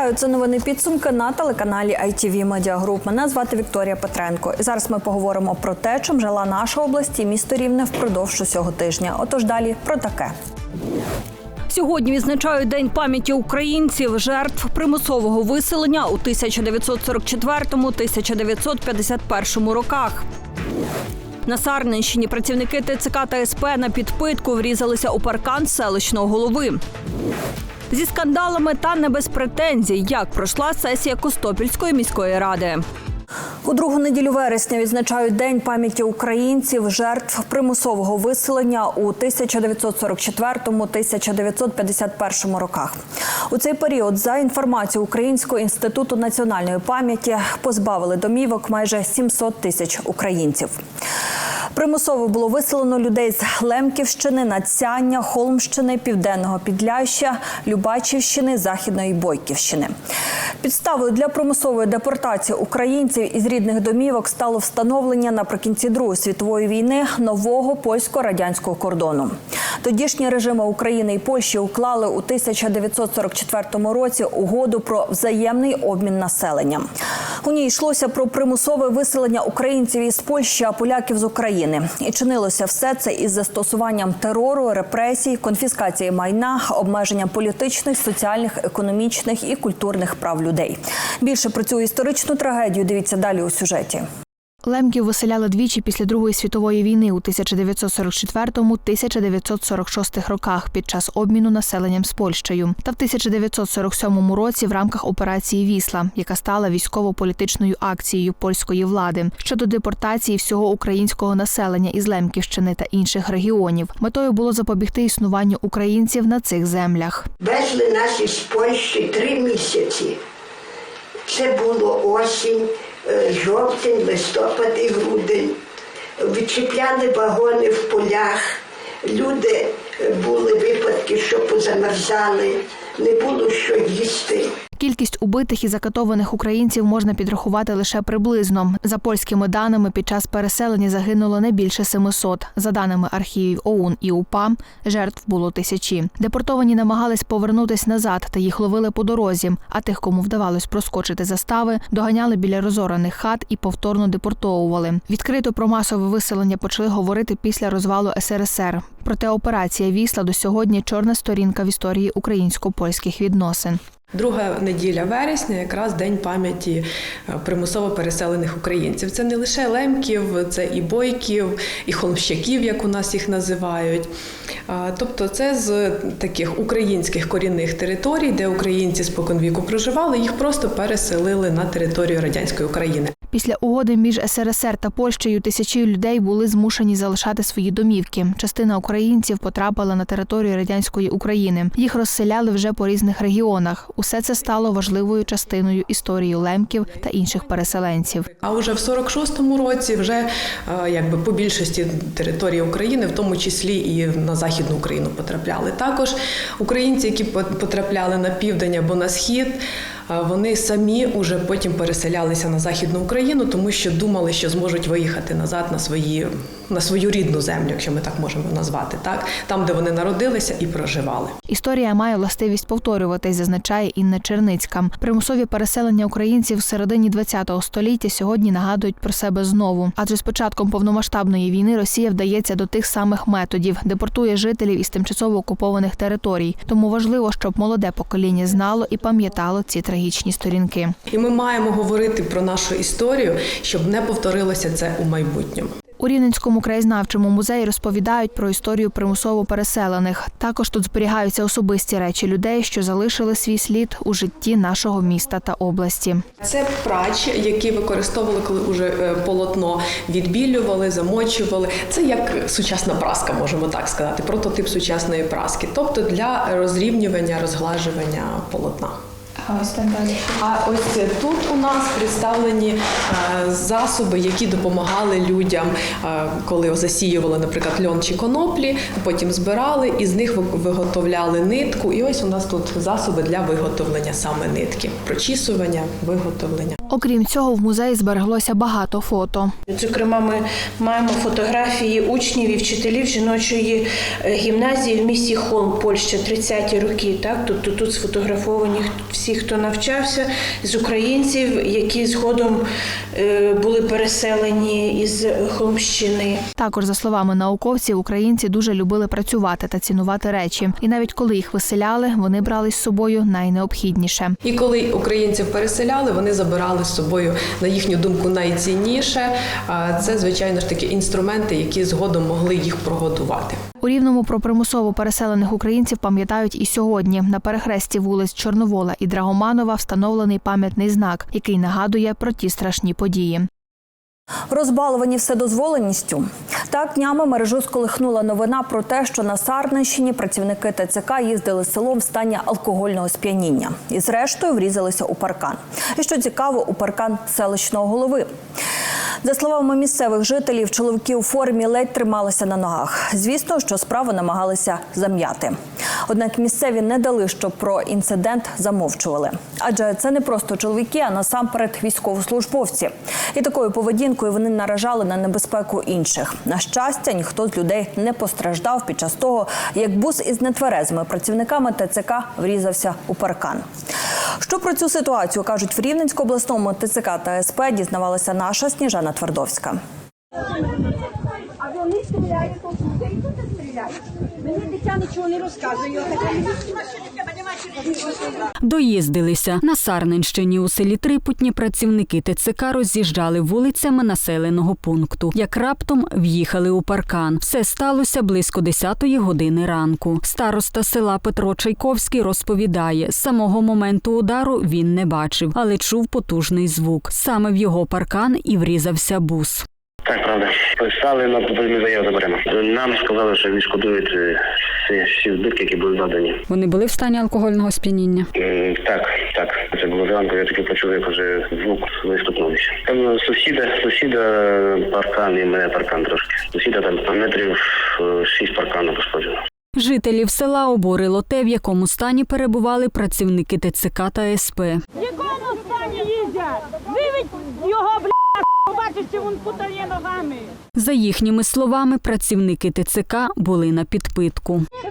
Вітаю, це новини підсумки на телеканалі ITV Media Group. Мене звати Вікторія Петренко. І зараз ми поговоримо про те, чим жила наша область і місто Рівне впродовж усього тижня. Отож далі про таке. Сьогодні відзначають День пам'яті українців, жертв примусового виселення у 1944-1951 роках. На Сарненщині працівники ТЦК та СП на підпитку врізалися у паркан селищного голови. Зі скандалами та не без претензій, як пройшла сесія Костопільської міської ради. У другу неділю вересня відзначають День пам'яті українців, жертв примусового виселення у 1944-1951 роках. У цей період, за інформацією Українського інституту національної пам'яті, позбавили домівок майже 700 тисяч українців. Примусово було виселено людей з Лемківщини, Надцяння, Холмщини, Південного Підляща, Любачівщини, Західної Бойківщини. Підставою для примусової депортації українців із рідних домівок стало встановлення наприкінці Другої світової війни нового польсько-радянського кордону. Тодішні режими України і Польщі уклали у 1944 році угоду про взаємний обмін населенням. У ній йшлося про примусове виселення українців із Польщі, а поляків з України. І чинилося все це із застосуванням терору, репресій, конфіскації майна, обмеження політичних, соціальних, економічних і культурних прав людей. Більше про цю історичну трагедію дивіться далі у сюжеті. Лемків виселяли двічі після Другої світової війни у 1944-1946 роках під час обміну населенням з Польщею, та в 1947 році в рамках операції Вісла, яка стала військово-політичною акцією польської влади щодо депортації всього українського населення із Лемківщини та інших регіонів. Метою було запобігти існуванню українців на цих землях. Везли нас із Польщі три місяці. Це було осінь, жовтень, листопад і грудень. Відчіпляли вагони в полях. Люди е, були випадки, що позамерзали, не було що їсти. Кількість убитих і закатованих українців можна підрахувати лише приблизно. За польськими даними, під час переселення загинуло не більше 700. За даними архівів ОУН і УПА, жертв було тисячі. Депортовані намагались повернутись назад, та їх ловили по дорозі. А тих, кому вдавалось проскочити застави, доганяли біля розорених хат і повторно депортовували. Відкрито про масове виселення почали говорити після розвалу СРСР. Проте операція Вісла до сьогодні чорна сторінка в історії українсько-польських відносин. Друга неділя вересня, якраз день пам'яті е, примусово переселених українців. Це не лише лемків, це і бойків, і холмщаків, як у нас їх називають. Тобто, це з таких українських корінних територій, де українці споконвіку проживали, їх просто переселили на територію радянської України. Після угоди між СРСР та Польщею тисячі людей були змушені залишати свої домівки. Частина українців потрапила на територію радянської України. Їх розселяли вже по різних регіонах. Усе це стало важливою частиною історії лемків та інших переселенців. А вже в 46-му році вже е, якби по більшості території України, в тому числі і на західну Україну потрапляли. Також українці, які потрапляли на південь або на схід. Вони самі уже потім переселялися на західну Україну, тому що думали, що зможуть виїхати назад на свої на свою рідну землю, якщо ми так можемо назвати, так там, де вони народилися і проживали. Історія має властивість повторюватись, зазначає Інна Черницька. Примусові переселення українців в середині ХХ століття сьогодні нагадують про себе знову. Адже з початком повномасштабної війни Росія вдається до тих самих методів, депортує жителів із тимчасово окупованих територій. Тому важливо, щоб молоде покоління знало і пам'ятало ці трагічні сторінки. І ми маємо говорити про нашу історію, щоб не повторилося це у майбутньому. У Рівненському краєзнавчому музеї розповідають про історію примусово переселених. Також тут зберігаються особисті речі людей, що залишили свій слід у житті нашого міста та області. Це прач, які використовували, коли вже е, полотно відбілювали, замочували. Це як сучасна праска, можемо так сказати, прототип сучасної праски, тобто для розрівнювання, розглажування полотна. А ось тут у нас представлені е, засоби, які допомагали людям, е, коли засіювали, наприклад, льон чи коноплі, потім збирали і з них виготовляли нитку. І ось у нас тут засоби для виготовлення саме нитки, прочісування, виготовлення. Окрім цього, в музеї збереглося багато фото. Зокрема, ми маємо фотографії учнів і вчителів жіночої е, гімназії в місті Холм, Польща, 30-ті роки. Так, тобто тут сфотографовані всі, хто навчався, з українців, які згодом е, були переселені із Холмщини. Також, за словами науковців, українці дуже любили працювати та цінувати речі. І навіть коли їх виселяли, вони брали з собою найнеобхідніше. І коли українців переселяли, вони забирали з собою, на їхню думку, найцінніше. А Це, звичайно ж таки, інструменти, які згодом могли їх прогодувати. У рівному про примусово переселених українців пам'ятають і сьогодні. На перехресті вулиць Чорновола і Драгоманова встановлений пам'ятний знак, який нагадує про ті страшні події. Розбаловані вседозволеністю. Так днями мережу сколихнула новина про те, що на Сарненщині працівники ТЦК їздили селом в стані алкогольного сп'яніння і, зрештою, врізалися у паркан. І що цікаво, у паркан селищного голови. За словами місцевих жителів, чоловіки у формі ледь трималися на ногах. Звісно, що справу намагалися зам'яти. Однак місцеві не дали, щоб про інцидент замовчували. Адже це не просто чоловіки, а насамперед військовослужбовці. І такою поведінкою вони наражали на небезпеку інших. На щастя, ніхто з людей не постраждав під час того, як бус із нетверезими працівниками ТЦК врізався у паркан. Що про цю ситуацію кажуть в Рівненському обласному ТЦК та СП, дізнавалася наша Сніжана Твардовська. А вони стріляють, то туди то стріляють. Мені дитя нічого не розказує. Доїздилися на Сарненщині у селі Трипутні. Працівники ТЦК роз'їжджали вулицями населеного пункту. Як раптом в'їхали у паркан. Все сталося близько 10-ї години ранку. Староста села Петро Чайковський розповідає, з самого моменту удару він не бачив, але чув потужний звук. Саме в його паркан і врізався бус. Так, правда. Писали на попередню заяву заберемо. Нам сказали, що відшкодують е, всі, всі збитки, які були надані. Вони були в стані алкогольного сп'яніння. М, Так, так. Це було зранку, я таки почув, як вже звук виступнувся. Там сусіда, сусіда паркан і мене паркан трошки. Сусіда там метрів е, шість паркану пошкоджено. Жителів села обурило те, в якому стані перебували працівники ТЦК та СП. В якому стані їздять? Виведь його, бля, побачиш, чи він путає ногами. За їхніми словами, працівники ТЦК були на підпитку. І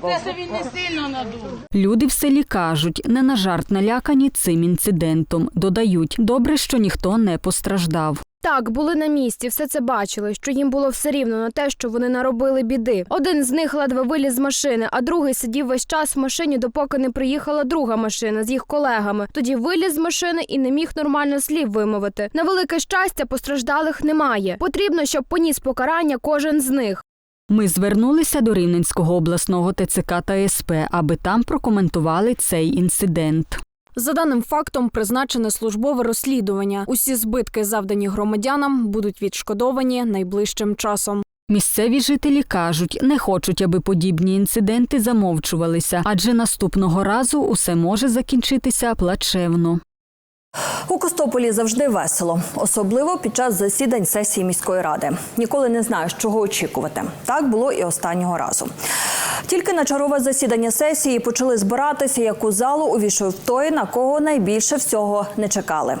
це що він не сильно надув. Люди в селі кажуть, не на жарт налякані цим інцидентом. Додають, добре, що ніхто не постраждав. Так, були на місці, все це бачили, що їм було все рівно на те, що вони наробили біди. Один з них ледве виліз з машини, а другий сидів весь час в машині, допоки не приїхала друга машина з їх колегами. Тоді виліз з машини і не міг нормально слів вимовити. На велике щастя, постраждалих немає. Потрібно, щоб поніс покарання кожен з них. Ми звернулися до Рівненського обласного ТЦК та СП, аби там прокоментували цей інцидент. За даним фактом, призначене службове розслідування. Усі збитки, завдані громадянам, будуть відшкодовані найближчим часом. Місцеві жителі кажуть, не хочуть, аби подібні інциденти замовчувалися, адже наступного разу усе може закінчитися плачевно. У Костополі завжди весело, особливо під час засідань сесії міської ради. Ніколи не знаєш, чого очікувати. Так було і останнього разу. Тільки на чергове засідання сесії почали збиратися, як у залу увійшов той, на кого найбільше всього не чекали.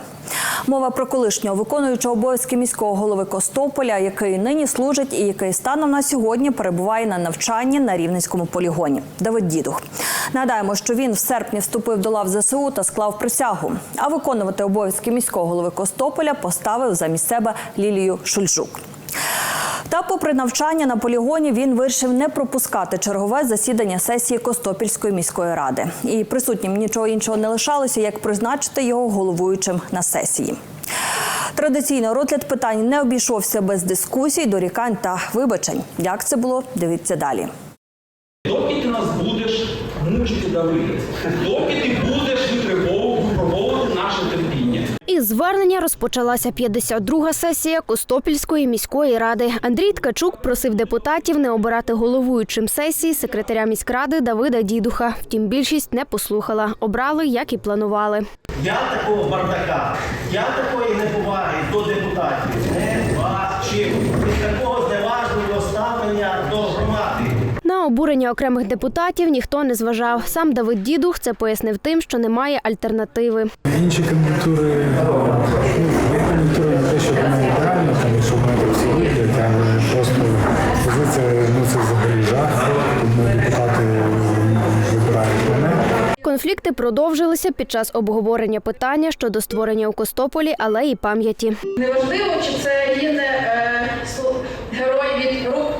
Мова про колишнього виконуючого обов'язки міського голови Костополя, який нині служить і який станом на сьогодні перебуває на навчанні на рівненському полігоні. Давид Дідух. Нагадаємо, що він в серпні вступив до лав ЗСУ та склав присягу. А виконувати обов'язки міського голови Костополя поставив замість себе Лілію Шульжук. Та, попри навчання на полігоні, він вирішив не пропускати чергове засідання сесії Костопільської міської ради. І присутнім нічого іншого не лишалося, як призначити його головуючим на сесії. Традиційно розгляд питань не обійшовся без дискусій, дорікань та вибачень. Як це було, дивіться далі. Доки ти нас будеш мучити давити, доки ти Із звернення розпочалася 52-га сесія Костопільської міської ради. Андрій Ткачук просив депутатів не обирати головуючим сесії секретаря міськради Давида Дідуха. Втім, більшість не послухала. Обрали, як і планували. Я такого бардака, я такої неповаги до депутатів не бачив. І такого зневажливого ставлення до громади. На обурення окремих депутатів ніхто не зважав. Сам Давид Дідух це пояснив тим, що немає альтернативи. Інші кандидатури, ну, є кандидатури на те, що вони ідеально, там, що вони всі виглядять, але просто позиція, ну це взагалі жах. Тому депутати вибирають мене. Конфлікти продовжилися під час обговорення питання щодо створення у Костополі алеї пам'яті. Неважливо, чи це гине е, слу- герой від рук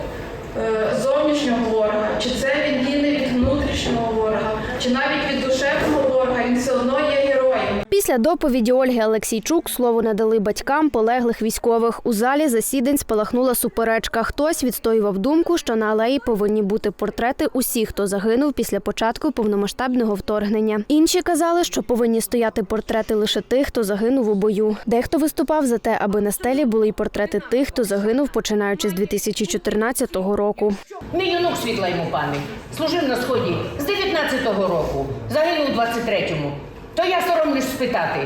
е, зовнішнього ворога, чи це він гине від внутрішнього ворога, чи навіть від душевного ворога, він все одно є героєм. Після доповіді Ольги Олексійчук слово надали батькам полеглих військових. У залі засідань спалахнула суперечка. Хтось відстоював думку, що на алеї повинні бути портрети усіх, хто загинув після початку повномасштабного вторгнення. Інші казали, що повинні стояти портрети лише тих, хто загинув у бою. Дехто виступав за те, аби на стелі були й портрети тих, хто загинув починаючи з 2014 року. Мій юнок світла йому пам'ять. Служив на сході з 19-го року, загинув у 23-му. То я соромлюсь спитати.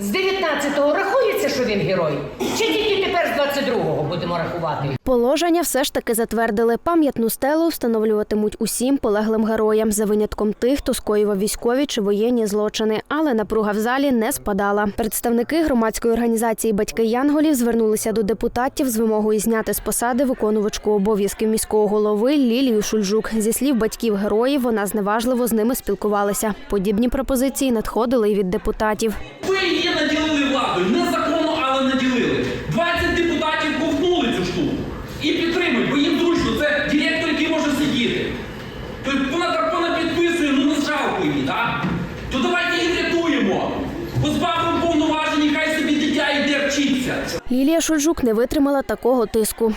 З 19-го рахується, що він герой? Чи тільки тепер з 22-го будемо рахувати? Положення все ж таки затвердили. Пам'ятну стелу встановлюватимуть усім полеглим героям за винятком тих, хто скоював військові чи воєнні злочини. Але напруга в залі не спадала. Представники громадської організації Батьки Янголів звернулися до депутатів з вимогою зняти з посади виконувачку обов'язків міського голови Лілію Шульжук. Зі слів батьків героїв, вона зневажливо з ними спілкувалася. Подібні пропозиції надходили й від депутатів. Ви її наділили владою, незаконно, але наділили. 20 депутатів ковтнули цю штуку. І підтримують, бо їм зручно. Це директор, який може сидіти. Тобто вона так вона підписує, ну не жалко її, так? То давайте її врятуємо. Позбавимо повноважень, і хай собі дитя йде вчиться. Лілія Шульжук не витримала такого тиску.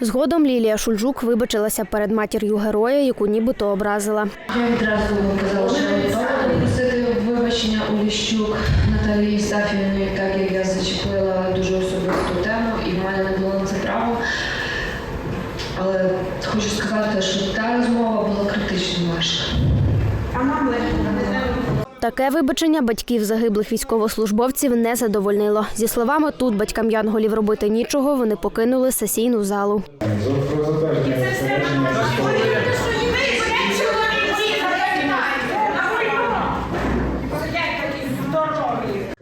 Згодом Лілія Шульжук вибачилася перед матір'ю героя, яку нібито образила. Я відразу казала, що я попросити вибачення у Ліщук Наталії Євстафівни, так як я зачепила дуже особисту тему, і в мене не було на це право. Але хочу сказати, що та розмова була критично важка. Таке вибачення батьків загиблих військовослужбовців не задовольнило. Зі словами тут батькам янголів робити нічого, вони покинули сесійну залу.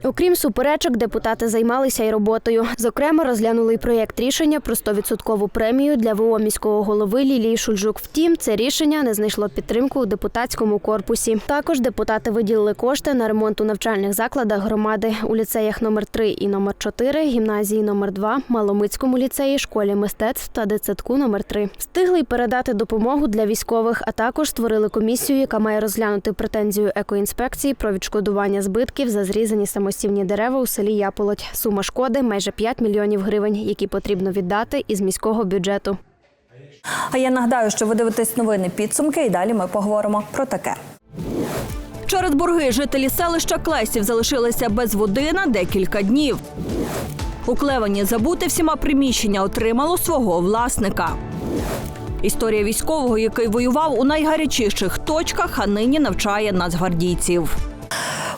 Окрім суперечок, депутати займалися й роботою. Зокрема, розглянули й проєкт рішення про 100% премію для ВО міського голови Лілії Шульжук. Втім, це рішення не знайшло підтримку у депутатському корпусі. Також депутати виділили кошти на ремонт у навчальних закладах громади у ліцеях номер 3 і номер 4, гімназії номер 2, Маломицькому ліцеї, школі мистецтв та дитсадку номер 3. Встигли й передати допомогу для військових, а також створили комісію, яка має розглянути претензію екоінспекції про відшкодування збитків за зрізані самостійні дерева у селі Яполоть. Сума шкоди майже 5 мільйонів гривень, які потрібно віддати із міського бюджету. А я нагадаю, що ви дивитесь новини підсумки, і далі ми поговоримо про таке. Через борги жителі селища Клесів залишилися без води на декілька днів. У Клевані забуте всіма приміщення отримало свого власника. Історія військового, який воював у найгарячіших точках, а нині навчає нацгвардійців.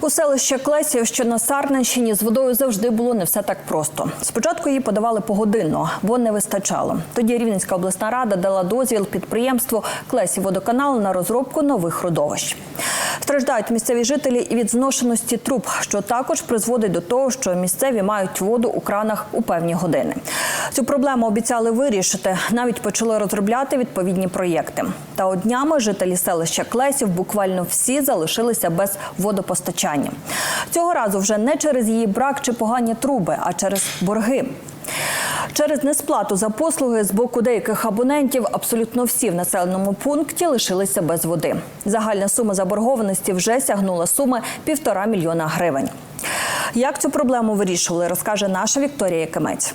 У селищі Клесів, що на Сарненщині, з водою завжди було не все так просто. Спочатку її подавали погодинно, бо не вистачало. Тоді Рівненська обласна рада дала дозвіл підприємству Клесів водоканал на розробку нових родовищ. Страждають місцеві жителі і від зношеності труб, що також призводить до того, що місцеві мають воду у кранах у певні години. Цю проблему обіцяли вирішити. Навіть почали розробляти відповідні проєкти. Та от днями жителі селища Клесів буквально всі залишилися без водопостачання. Цього разу вже не через її брак чи погані труби, а через борги. Через несплату за послуги з боку деяких абонентів абсолютно всі в населеному пункті лишилися без води. Загальна сума заборгованості вже сягнула суми півтора мільйона гривень. Як цю проблему вирішували, розкаже наша Вікторія Якимець.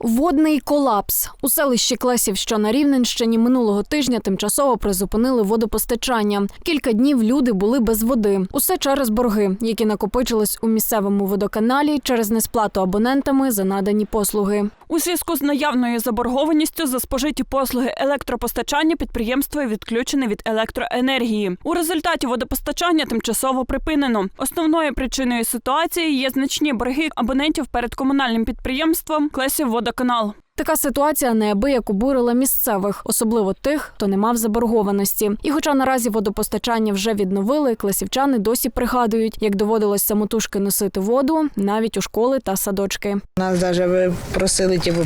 Водний колапс у селищі Клесів, що на Рівненщині минулого тижня тимчасово призупинили водопостачання. Кілька днів люди були без води. Усе через борги, які накопичились у місцевому водоканалі через несплату абонентами за надані послуги. У зв'язку з наявною заборгованістю за спожиті послуги електропостачання підприємство відключене від електроенергії. У результаті водопостачання тимчасово припинено. Основною причиною ситуації є значні борги абонентів перед комунальним підприємством Клесів Водоканал водоканал. Така ситуація неабияк обурила місцевих, особливо тих, хто не мав заборгованості. І хоча наразі водопостачання вже відновили, класівчани досі пригадують, як доводилось самотужки носити воду навіть у школи та садочки. Нас навіть просили, типу,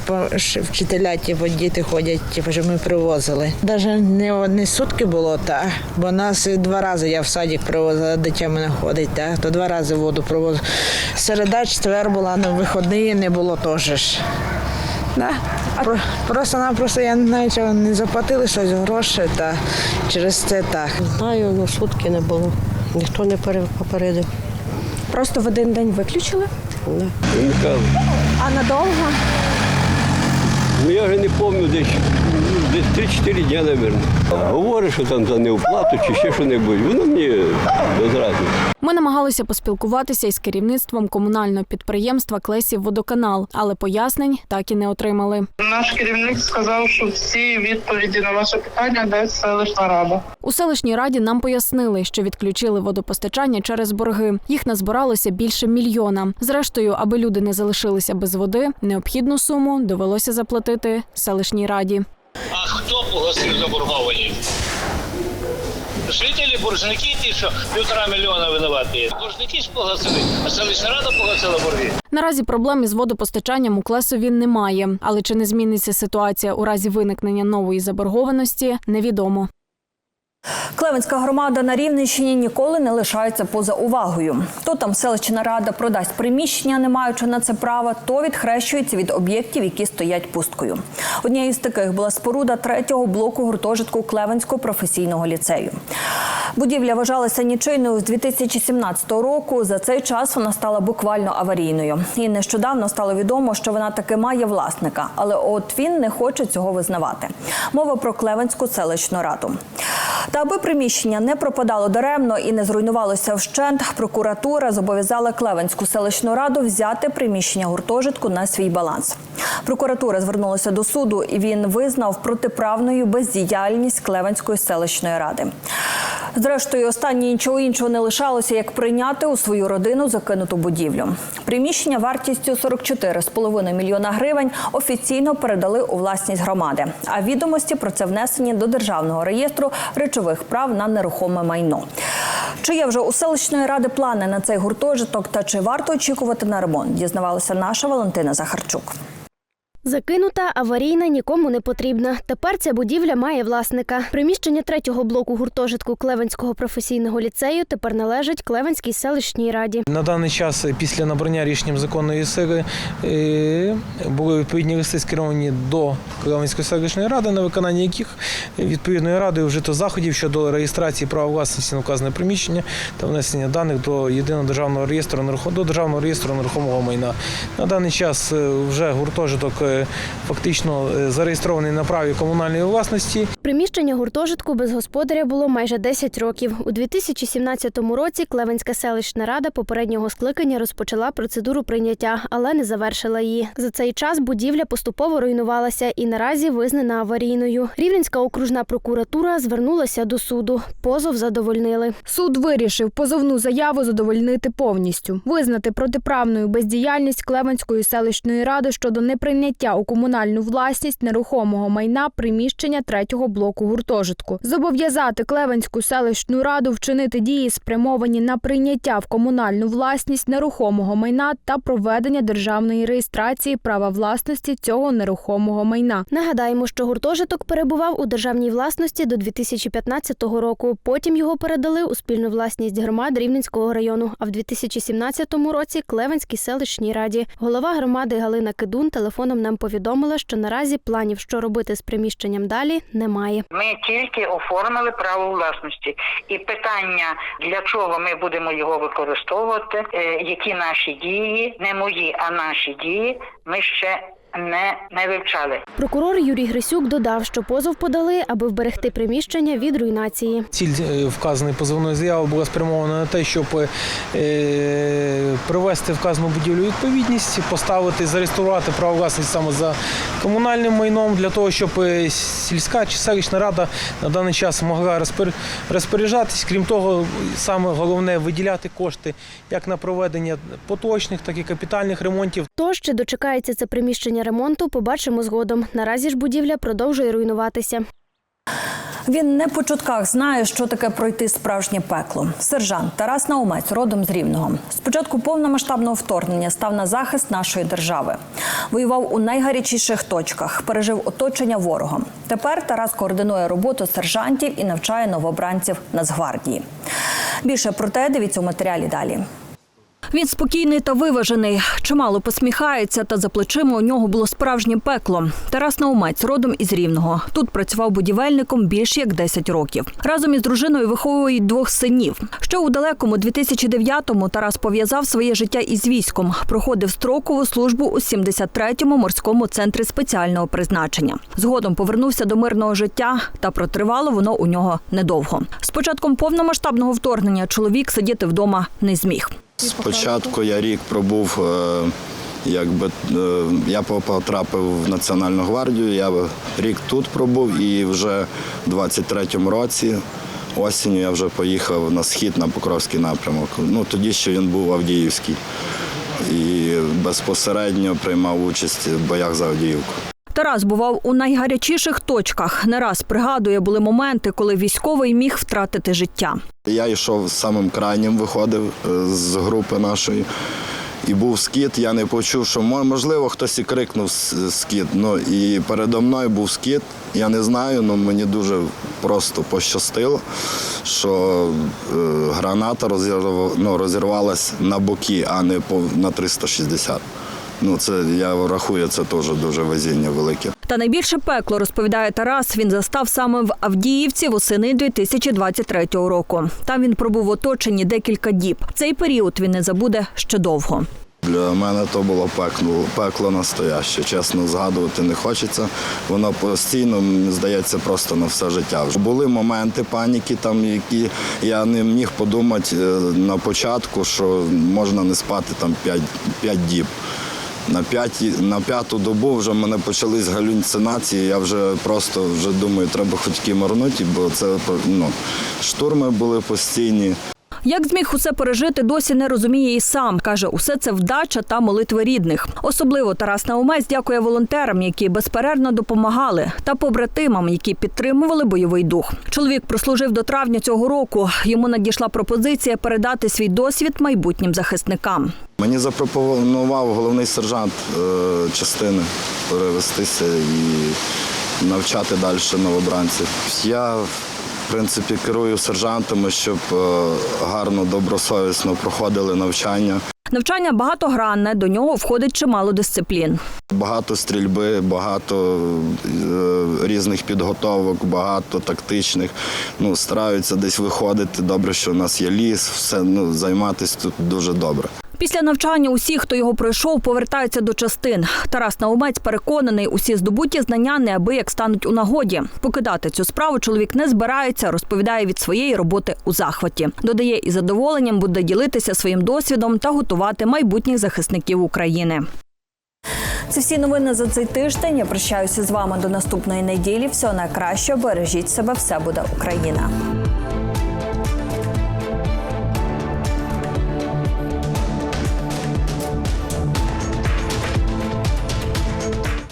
вчителя, типу, діти ходять, типу, щоб ми привозили. Навіть не одні сутки було, та, бо нас два рази я в садик привозила, дитя мене ходить, та, то два рази воду привозила. Середа, четвер була, на вихідні не було теж. Да. Про- Просто-напросто я не знаю, чого не заплатили щось гроші, та через це так. Знаю, ну сутки не було. Ніхто не попередив. Просто в один день виключили? Да. А надовго? Ну я вже не пам'ятаю, десь, десь 3-4 дні, мабуть. Говорить, що там за неоплату чи ще що-небудь. Воно мені без разниці. Ми намагалися поспілкуватися із керівництвом комунального підприємства Клесів Водоканал, але пояснень так і не отримали. Наш керівник сказав, що всі відповіді на ваше питання дасть селищна рада. У селищній раді нам пояснили, що відключили водопостачання через борги. Їх назбиралося більше мільйона. Зрештою, аби люди не залишилися без води, необхідну суму довелося заплатити селищній раді. Хто погасив заборгованість? Жителі, боржники ті, що півтора мільйона винуваті. Боржники ж погасили, а селищна рада погасила борги. Наразі проблем із водопостачанням у Клесові немає, але чи не зміниться ситуація у разі виникнення нової заборгованості, невідомо. Клевенська громада на Рівненщині ніколи не лишається поза увагою. То там селищна рада продасть приміщення, не маючи на це права, то відхрещується від об'єктів, які стоять пусткою. Однією з таких була споруда третього блоку гуртожитку Клевенського професійного ліцею. Будівля вважалася нічийною з 2017 року. За цей час вона стала буквально аварійною. І нещодавно стало відомо, що вона таки має власника, але от він не хоче цього визнавати. Мова про Клевенську селищну раду. Та аби приміщення не пропадало даремно і не зруйнувалося вщент, прокуратура зобов'язала Клевенську селищну раду взяти приміщення гуртожитку на свій баланс. Прокуратура звернулася до суду, і він визнав протиправною бездіяльність Клевенської селищної ради. Зрештою, останнє нічого іншого не лишалося, як прийняти у свою родину закинуту будівлю. Приміщення вартістю 44,5 мільйона гривень офіційно передали у власність громади. А відомості про це внесені до державного реєстру речових прав на нерухоме майно. Чи є вже у селищної ради плани на цей гуртожиток та чи варто очікувати на ремонт? Дізнавалася наша Валентина Захарчук. Закинута, аварійна, нікому не потрібна. Тепер ця будівля має власника. Приміщення третього блоку гуртожитку Клевенського професійного ліцею тепер належить Клевенській селищній раді. На даний час, е, після набрання рішенням законної сили, е, були відповідні листи скеровані до Клевенської селищної ради, на виконання яких відповідною радою вжито заходів щодо реєстрації права власності на вказане приміщення та внесення даних до єдиного державного реєстру до державного реєстру нерухомого майна. На даний час е, вже гуртожиток е, фактично е, зареєстрований на праві комунальної власності. Приміщення гуртожитку без господаря було майже 10 років. У 2017 році Клевенська селищна рада попереднього скликання розпочала процедуру прийняття, але не завершила її. За цей час будівля поступово руйнувалася і наразі визнана аварійною. Рівненська окружна прокуратура звернулася до суду. Позов задовольнили. Суд вирішив позовну заяву задовольнити повністю, визнати протиправною бездіяльність Клевенської селищної ради щодо неприйняття у комунальну власність нерухомого майна приміщення третього блоку гуртожитку, зобов'язати Клевенську селищну раду вчинити дії, спрямовані на прийняття в комунальну власність нерухомого майна та проведення державної реєстрації права власності цього нерухомого майна. Нагадаємо, що гуртожиток перебував у державній власності до 2015 року. Потім його передали у спільну власність громад Рівненського району. А в 2017 році Клевенській селищній раді голова громади Галина Кидун телефоном нам повідомила, що наразі планів, що робити з приміщенням далі, немає. Ми тільки оформили право власності, і питання для чого ми будемо його використовувати, е, які наші дії, не мої, а наші дії, ми ще не, не вивчали. Прокурор Юрій Грисюк додав, що позов подали, аби вберегти приміщення від руйнації. Ціль е, вказаної позовної заяви була спрямована на те, щоб е, привести вказану будівлю відповідність, поставити, зареєструвати право власності саме за комунальним майном, для того, щоб е, сільська чи селищна рада на даний час могла розпор- розпоряджатись. Крім того, саме головне виділяти кошти як на проведення поточних, так і капітальних ремонтів. Тож чи дочекається це приміщення ремонту побачимо згодом. Наразі ж будівля продовжує руйнуватися. Він не по чутках знає, що таке пройти справжнє пекло. Сержант Тарас Наумець, родом з Рівного. Спочатку повномасштабного вторгнення став на захист нашої держави. Воював у найгарячіших точках, пережив оточення ворогом. Тепер Тарас координує роботу сержантів і навчає новобранців Нацгвардії. Більше про те дивіться у матеріалі далі. Він спокійний та виважений, чимало посміхається, та за плечима у нього було справжнє пекло. Тарас Наумець родом із Рівного. Тут працював будівельником більш як 10 років. Разом із дружиною виховують двох синів. Ще у далекому 2009-му Тарас пов'язав своє життя із військом. Проходив строкову службу у 73-му морському центрі спеціального призначення. Згодом повернувся до мирного життя, та протривало воно у нього недовго. З початком повномасштабного вторгнення чоловік сидіти вдома не зміг. Спочатку я рік пробув, е, якби е, я потрапив в Національну гвардію, я рік тут пробув і вже в 23-му році. Осінню я вже поїхав на схід на Покровський напрямок. Ну тоді ще він був Авдіївський і безпосередньо приймав участь в боях за Авдіївку. Тарас бував у найгарячіших точках. Не раз пригадує, були моменти, коли військовий міг втратити життя. Я йшов самим крайнім, виходив е, з групи нашої. І був скіт, я не почув, що можливо хтось і крикнув скіт. Ну і передо мною був скіт. Я не знаю, але мені дуже просто пощастило, що е, граната розірв... ну, розірвалась на боки, а не на 360. Ну, це я рахую, це теж дуже везіння велике. Та найбільше пекло, розповідає Тарас, він застав саме в Авдіївці восени 2023 року. Там він пробув в оточенні декілька діб. Цей період він не забуде ще довго. Для мене то було пекло, пекло настояще. Чесно, згадувати не хочеться. Воно постійно, мені здається, просто на все життя. Були моменти паніки, там, які я не міг подумати е, на початку, що можна не спати там 5, 5 діб. На, п'яті, на п'яту добу вже в мене почались галюцинації. Я вже просто вже думаю, треба хоч киморнути, бо це ну, штурми були постійні. Як зміг усе пережити, досі не розуміє і сам. Каже, усе це вдача та молитви рідних. Особливо Тарас Наумець дякує волонтерам, які безперервно допомагали, та побратимам, які підтримували бойовий дух. Чоловік прослужив до травня цього року. Йому надійшла пропозиція передати свій досвід майбутнім захисникам. Мені запропонував головний сержант е, частини перевестися і навчати далі новобранців. Я, принципі, керую сержантами, щоб е, гарно, добросовісно проходили навчання. Навчання багатогранне, до нього входить чимало дисциплін. Багато стрільби, багато е, різних підготовок, багато тактичних. Ну, стараються десь виходити. Добре, що у нас є ліс, все ну, займатися тут дуже добре. Після навчання усі, хто його пройшов, повертаються до частин. Тарас Наумець переконаний, усі здобуті знання неабияк стануть у нагоді. Покидати цю справу чоловік не збирається, розповідає від своєї роботи у захваті. Додає, із задоволенням буде ділитися своїм досвідом та готувати майбутніх захисників України. Це всі новини за цей тиждень. Я прощаюся з вами до наступної неділі. Всього найкращого. Бережіть себе, все буде Україна.